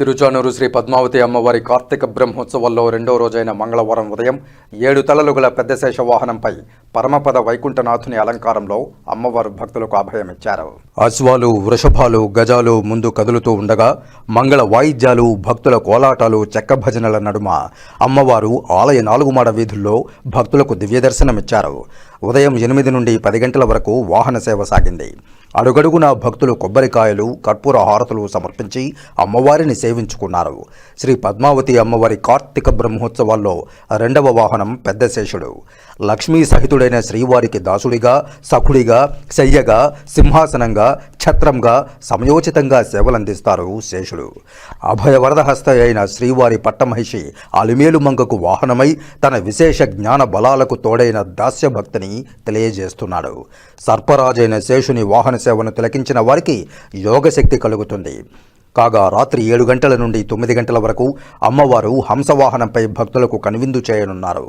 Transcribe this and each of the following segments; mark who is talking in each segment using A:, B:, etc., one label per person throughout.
A: తిరుచానూరు శ్రీ పద్మావతి అమ్మవారి కార్తీక బ్రహ్మోత్సవాల్లో రెండో రోజైన మంగళవారం ఉదయం ఏడు తలలు గల పెద్ద శేష వాహనంపై పరమపద వైకుంఠనాథుని అలంకారంలో అమ్మవారు భక్తులకు అభయమిచ్చారు. అశ్వాలు వృషభాలు గజాలు ముందు కదులుతూ ఉండగా మంగళ వాయిద్యాలు భక్తుల కోలాటాలు చెక్క భజనల నడుమ అమ్మవారు ఆలయ నాలుగు మాడ వీధుల్లో భక్తులకు దివ్యదర్శనమిచ్చారు. ఉదయం ఎనిమిది నుండి పది గంటల వరకు వాహన సేవ సాగింది. అడుగడుగునా భక్తులు కొబ్బరికాయలు కర్పూర హారతులు సమర్పించి అమ్మవారిని సేవించుకున్నారు. శ్రీ పద్మావతి అమ్మవారి కార్తీక బ్రహ్మోత్సవాల్లో రెండవ వాహనం పెద్ద శేషుడు. లక్ష్మీ సహితుడైన శ్రీవారికి దాసుడిగా సఖుడిగా శయ్యగా సింహాసనంగా ఛత్రంగా సమయోచితంగా సేవలందిస్తారు శేషుడు. అభయవరద హస్త అయిన శ్రీవారి పట్టమహిషి అలిమేలు మంగకు వాహనమై తన విశేష జ్ఞాన బలాలకు తోడైన దాస్య అని తెలియజేస్తున్నాడు. సర్పరాజైన శేషుని వాహన సేవను తిలకించిన వారికి యోగశక్తి కలుగుతుంది. కాగా రాత్రి ఏడు గంటల నుండి తొమ్మిది గంటల వరకు అమ్మవారు హంసవాహనంపై భక్తులకు కనువిందు చేయనున్నారు.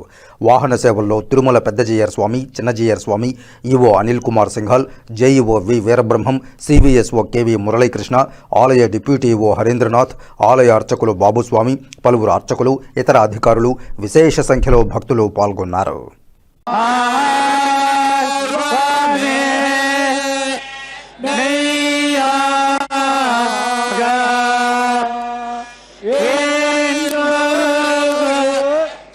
A: వాహన సేవల్లో Tirumala Peddajeeyar Swamy Chinnajeeyar Swamy EO Anil Kumar Singhal JEO V Veerabrahmam CVSO KV Muralikrishna ఆలయ డిప్యూటీ ఓ హరీంద్రనాథ్ ఆలయ అర్చకులు బాబుస్వామి పలువురు అర్చకులు ఇతర అధికారులు విశేష సంఖ్యలో భక్తులు పాల్గొన్నారు.